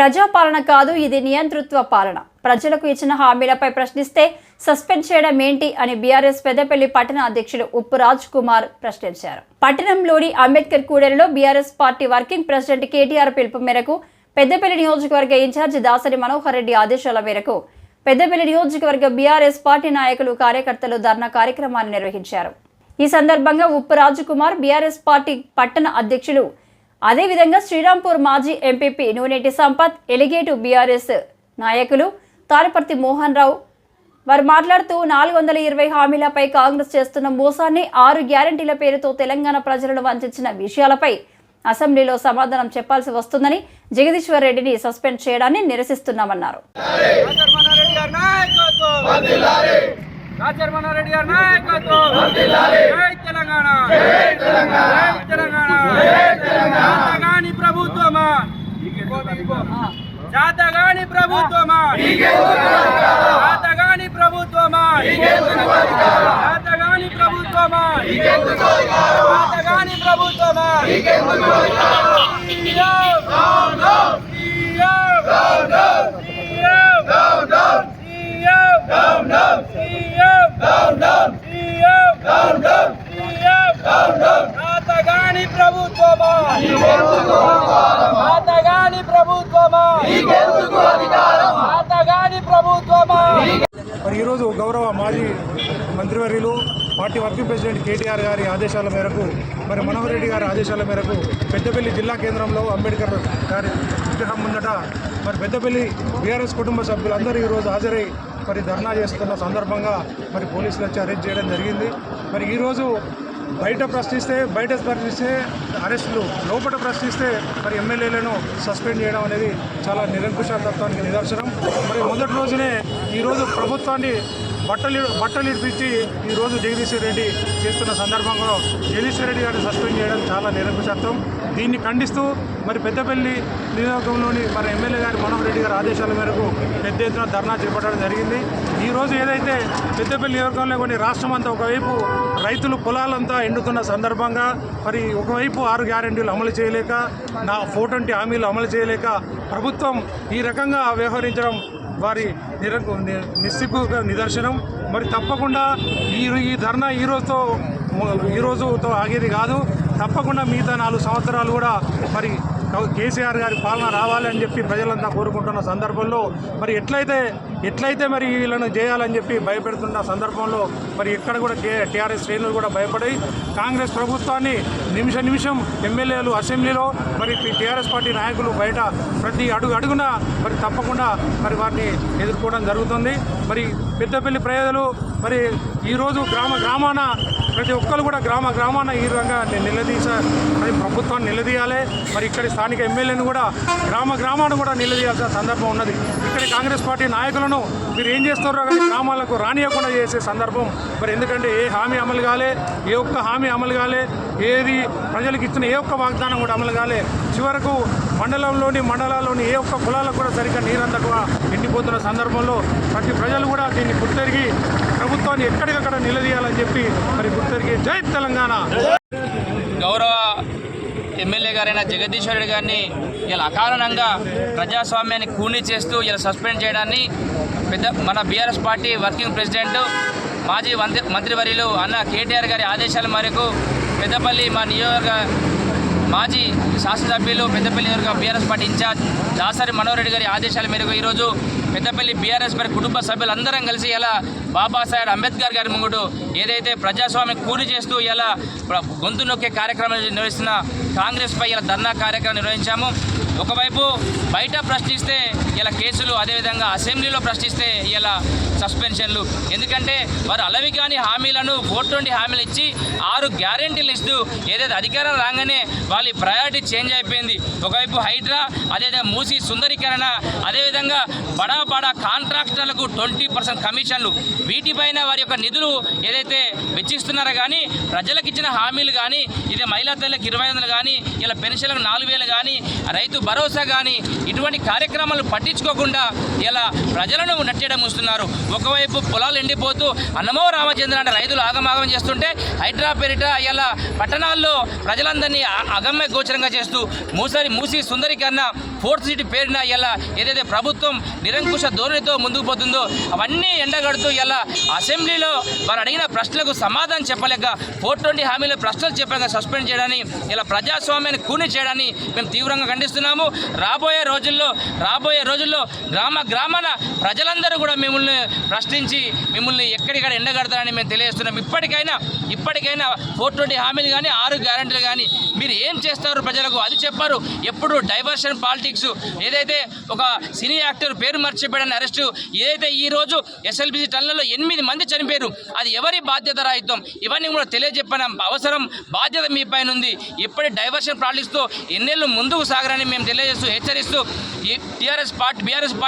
ప్రజాపాలన కాదు ఇది నియంతృత్వ పాలన. ప్రజలకు ఇచ్చిన హామీలపై ప్రశ్నిస్తే సస్పెండ్ చేయడం ఏంటి అని బీఆర్ఎస్ పెద్దపల్లి పట్టణ అధ్యక్షుడు ఉప్పు రాజ్ కుమార్ ప్రశ్నించారు. పట్టణంలోని అంబేద్కర్ కూడలిలో BRS party working president KTR పిలుపు మేరకు పెద్దపల్లి నియోజకవర్గ ఇన్ఛార్జి దాసరి మనోహర్ రెడ్డి ఆదేశాల మేరకు పెద్దపల్లి నియోజకవర్గ బీఆర్ఎస్ పార్టీ నాయకులు కార్యకర్తలు ధర్నా కార్యక్రమాన్ని నిర్వహించారు. ఈ సందర్భంగా ఉప్పు రాజకుమార్ బీఆర్ఎస్ పార్టీ పట్టణ అధ్యక్షులు అదేవిధంగా శ్రీరాంపూర్ మాజీ ఎంపీపీ నూనెటి సంపత్ ఎలిగేటు బీఆర్ఎస్ నాయకులు తాడిపర్తి మోహన్ రావు. వారు మాట్లాడుతూ నాలుగు వందల ఇరవై హామీలపై కాంగ్రెస్ చేస్తున్న మోసాన్ని ఆరు గ్యారంటీల పేరుతో తెలంగాణ ప్రజలను వంచిన విషయాలపై అసెంబ్లీలో సమాధానం చెప్పాల్సి వస్తుందని జగదీశ్వర్ రెడ్డిని సస్పెండ్ చేయడాన్ని నిరసిస్తున్నామన్నారు. గారి నాయకత్వం. జై తెలంగాణ. జై తెలంగాణ. జాతగాని ప్రభుత్వమా? జాతగాని ప్రభుత్వమా? జాతగాని ప్రభుత్వమా? జాతగాని ప్రభుత్వమా? జాతగాని ప్రభుత్వమా మాతగాని ప్రభుత్వమా మాతగాని ప్రభుత్వమా మాతగాని ప్రభుత్వమా మరి ఈరోజు గౌరవ మాజీ మంత్రివర్యులు పార్టీ వర్కింగ్ ప్రెసిడెంట్ కేటీఆర్ గారి ఆదేశాల మేరకు మరి మనోహర్ రెడ్డి గారి ఆదేశాల మేరకు పెద్దపల్లి జిల్లా కేంద్రంలో అంబేద్కర్ గారి విగ్రహం ముందట మరి పెద్దపల్లి బీఆర్ఎస్ కుటుంబ సభ్యులందరూ ఈరోజు హాజరై మరి ధర్నా చేస్తున్న సందర్భంగా మరి పోలీసులు వచ్చి అరెస్ట్ చేయడం జరిగింది. మరి ఈరోజు బయట ప్రశ్నిస్తే బయట ప్రశ్నిస్తే అరెస్టులు లోపల ప్రశ్నిస్తే మరి ఎమ్మెల్యేలను సస్పెండ్ చేయడం అనేది చాలా నిరంకుశతత్వానికి నిదర్శనం. మరి మొదటి రోజునే ఈరోజు ప్రభుత్వాన్ని బట్టలు బట్టలు ఇడిపించి ఈరోజు జగదీశ్వర్ రెడ్డి చేస్తున్న సందర్భంలో జగదీశ్వర్ రెడ్డి గారిని సస్పెండ్ చేయడం చాలా నిరంకుశత్వం దీన్ని ఖండిస్తూ మరి పెద్దపల్లి నియోజకంలోని మన ఎమ్మెల్యే గారి మనోహర్ రెడ్డి గారి ఆదేశాల మేరకు పెద్ద ఎత్తున ధర్నా చేపట్టడం జరిగింది. ఈరోజు ఏదైతే పెద్దపల్లి నియోజకంలో కొన్ని రాష్ట్రం అంతా ఒకవైపు రైతులు పొలాలంతా ఎండుతున్న సందర్భంగా మరి ఒకవైపు ఆరు గ్యారెంటీలు అమలు చేయలేక నా ఫోటంటి హామీలు అమలు చేయలేక ప్రభుత్వం ఈ రకంగా వ్యవహరించడం వారి నిర ని- నిస్సిగ్గుగా నిదర్శనం. మరి తప్పకుండా ఈ ఈ ధర్నా ఈ రోజుతో ఆగేది కాదు. తప్పకుండా మిగతా నాలుగు సంవత్సరాలు కూడా మరి కేసీఆర్ గారి పాలన రావాలి అని చెప్పి ప్రజలంతా కోరుకుంటున్న సందర్భంలో మరి ఎట్లయితే ఎట్లయితే మరి వీళ్ళను చేయాలని చెప్పి భయపెడుతున్న సందర్భంలో మరి ఇక్కడ కూడా టీఆర్ఎస్ శ్రేణులు కూడా భయపడి కాంగ్రెస్ ప్రభుత్వాన్ని నిమిష నిమిషం ఎమ్మెల్యేలు అసెంబ్లీలో మరి టీఆర్ఎస్ పార్టీ నాయకులు బయట ప్రతి అడుగు అడుగున మరి తప్పకుండా మరి వారిని ఎదుర్కోవడం జరుగుతుంది. మరి పెద్దపల్లి ప్రజలు మరి ఈరోజు గ్రామ గ్రామాన ప్రతి ఒక్కరు కూడా గ్రామ గ్రామాన ఈ విధంగా ని- నిలదీస మరి ప్రభుత్వాన్ని నిలదీయాలి. మరి ఇక్కడి స్థానిక ఎమ్మెల్యేను కూడా గ్రామ గ్రామాన్ని కూడా నిలదీయాల్సిన సందర్భం ఉన్నది. ఇక్కడ కాంగ్రెస్ పార్టీ నాయకులను మీరు ఏం చేస్తారో కానీ గ్రామాలకు రానియకుండా చేసే సందర్భం. మరి ఎందుకంటే ఏ హామీ అమలు కాలే ఏ ఒక్క హామీ అమలు కాలే ఏది ప్రజలకు ఇచ్చిన ఏ ఒక్క వాగ్దానం కూడా అమలు కాలే. చివరకు మండలంలోని మండలాల్లోని ఏ ఒక్క కులాలకు కూడా సరిగ్గా నీరందక ఎండిపోతున్న సందర్భంలో ప్రతి ప్రజలు కూడా దీన్ని గుర్తెరిగి ప్రభుత్వాన్ని ఎక్కడికక్కడ నిలదీయాలని చెప్పి మరి గుర్తెరిగి జై తెలంగాణ! ఎమ్మెల్యే గారైన జగదీశ్వర్ రెడ్డి గారిని ఇలా అకారణంగా ప్రజాస్వామ్యాన్ని కూని చేస్తూ ఇలా సస్పెండ్ చేయడాన్ని పెద్ద మన బీఆర్ఎస్ పార్టీ వర్కింగ్ ప్రెసిడెంట్ మాజీ మంత్రి మంత్రివర్యులు అన్న కేటీఆర్ గారి ఆదేశాల మేరకు పెద్దపల్లి మా నియోజక మాజీ శాసనసభ్యులు పెద్దపల్లి నియోజక BRS party in charge Dasari Manohar Reddy గారి ఆదేశాల మేరకు ఈరోజు పెద్దపల్లి బీఆర్ఎస్ పార్టీ కుటుంబ సభ్యులందరం కలిసి ఇలా బాబాసాహెబ్ అంబేద్కర్ గారి ముంగుడు ఏదైతే ప్రజాస్వామ్యం కూలి చేస్తూ ఇలా గొంతు నొక్కే కార్యక్రమం నిర్వహిస్తున్న కాంగ్రెస్పై ఇలా ధర్నా కార్యక్రమం నిర్వహించాము. ఒకవైపు బయట ప్రశ్నిస్తే ఇలా కేసులు అదేవిధంగా అసెంబ్లీలో ప్రశ్నిస్తే ఇలా సస్పెన్షన్లు. ఎందుకంటే వారు అలవి కాని హామీలను ఫోర్ ట్వంటీ హామీలు ఇచ్చి ఆరు గ్యారెంటీలు ఇస్తూ ఏదైతే అధికారం రాగానే వాళ్ళ ప్రయారిటీ చేంజ్ అయిపోయింది. ఒకవైపు హైడ్రా అదేవిధంగా మూసి సుందరీకరణ అదేవిధంగా బడా బడా కాంట్రాక్టర్లకు ట్వంటీ పర్సెంట్ కమిషన్లు. వీటిపైన వారి యొక్క నిధులు ఏదైతే వెచ్చిస్తున్నారో కానీ ప్రజలకు ఇచ్చిన హామీలు కానీ ఇది మహిళా తల్లికి ఇరవై వందలు కానీ ఇలా పెన్షన్లకు నాలుగు వేలు కానీ రైతు భరోసా కానీ ఇటువంటి కార్యక్రమాలు పట్టించుకోకుండా ఇలా ప్రజలను నట్టేయడం చూస్తున్నారు. ఒకవైపు పొలాలు ఎండిపోతూ అన్నమో రామచంద్ర అంటే రైతులు ఆగమాగం చేస్తుంటే హైడ్రా ఇలా పట్టణాల్లో ప్రజలందరినీ అగమ్య గోచరంగా చేస్తూ మూసరి మూసి సుందరీకరణ ఫోర్త్ సిటీ పేరున ఇలా ఏదైతే ప్రభుత్వం నిరంకుశ ధోరణితో ముందుకు పోతుందో అవన్నీ ఎండగడుతూ ఇలా అసెంబ్లీలో వారు అడిగిన ప్రశ్నలకు సమాధానం చెప్పలేక ఫోర్ ట్వంటీ హామీల ప్రశ్నలు చెప్పలేక సస్పెండ్ చేయడాన్ని ఇలా ప్రజాస్వామ్యాన్ని కూని చేయడాన్ని మేము తీవ్రంగా ఖండిస్తున్నాము. రాబోయే రోజుల్లో రాబోయే రోజుల్లో గ్రామ గ్రామాన ప్రజలందరూ కూడా మిమ్మల్ని ప్రశ్నించి మిమ్మల్ని ఎక్కడిక్కడ ఎండగడతారని మేము తెలియజేస్తున్నాం. ఇప్పటికైనా ఇప్పటికైనా ఫోర్ ట్వంటీ హామీలు కానీ ఆరు గ్యారంటీలు కానీ మీరు ఏం చేస్తారు ప్రజలకు? అది చెప్పారు. ఎప్పుడు డైవర్షన్ పాలిటిక్స్ ఏదైతే ఒక సినీ యాక్టర్ పేరు మర్చిపోయాడని అరెస్టు ఏదైతే ఈ రోజు ఎస్ఎల్బిసి టన్నులలో ఎనిమిది మంది చనిపోయారు అది ఎవరి బాధ్యత రాయిత్వం ఇవన్నీ కూడా తెలియజెప్పడం అవసరం. బాధ్యత మీ పైన ఉంది. ఇప్పటి డైవర్షన్ పాలిటిక్స్తో ఎన్నేళ్ళు ముందుకు సాగరని మేము తెలియజేస్తూ హెచ్చరిస్తూ టీఆర్ఎస్ పార్టీ బీఆర్ఎస్ పార్టీ